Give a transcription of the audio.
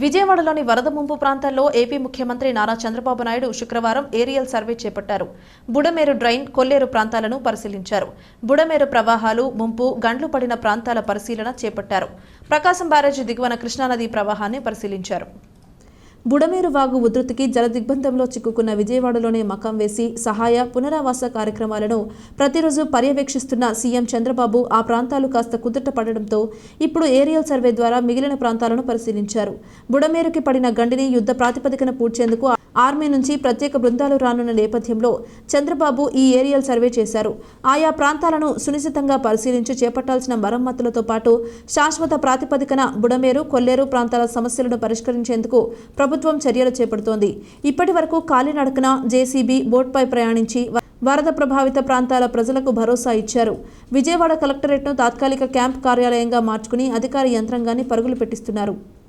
విజయవాడలోని వరద ముంపు ప్రాంతాల్లో ఏపీ ముఖ్యమంత్రి నారా చంద్రబాబు నాయుడు శుక్రవారం ఏరియల్ సర్వే చేపట్టారు. బుడమేరు డ్రైన్ కొల్లేరు ప్రాంతాలను పరిశీలించారు. బుడమేరు ప్రవాహాలు ముంపు గండ్లు పడిన ప్రాంతాల పరిశీలన చేపట్టారు. ప్రకాశం బ్యారేజీ దిగువన కృష్ణానదీ ప్రవాహాన్ని పరిశీలించారు. బుడమేరు వాగు ఉధృతికి జలదిగ్బంధంలో చిక్కుకున్న విజయవాడలోనే మకం వేసి సహాయ పునరావాస కార్యక్రమాలను ప్రతిరోజు పర్యవేక్షిస్తున్న సీఎం చంద్రబాబు ఆ ప్రాంతాలు కాస్త కుదుట పడడంతో ఇప్పుడు ఏరియల్ సర్వే ద్వారా మిగిలిన ప్రాంతాలను పరిశీలించారు. బుడమేరుకి పడిన గండిని యుద్ధ ప్రాతిపదికన పూడ్చేందుకు ఆర్మీ నుంచి ప్రత్యేక బృందాలు రానున్న నేపథ్యంలో చంద్రబాబు ఈ ఏరియల్ సర్వే చేశారు. ఆయా ప్రాంతాలను సునిశితంగా పరిశీలించి చేపట్టాల్సిన మరమ్మతులతో పాటు శాశ్వత ప్రాతిపదికన బుడమేరు కొల్లేరు ప్రాంతాల సమస్యలను పరిష్కరించేందుకు ప్రభుత్వం చర్యలు చేపడుతోంది. ఇప్పటి వరకు కాలినడకన జేసీబీ బోట్పై ప్రయాణించి వరద ప్రభావిత ప్రాంతాల ప్రజలకు భరోసా ఇచ్చారు. విజయవాడ కలెక్టరేట్ను తాత్కాలిక క్యాంప్ కార్యాలయంగా మార్చుకుని అధికార యంత్రాంగాన్ని పరుగులు పెట్టిస్తున్నారు.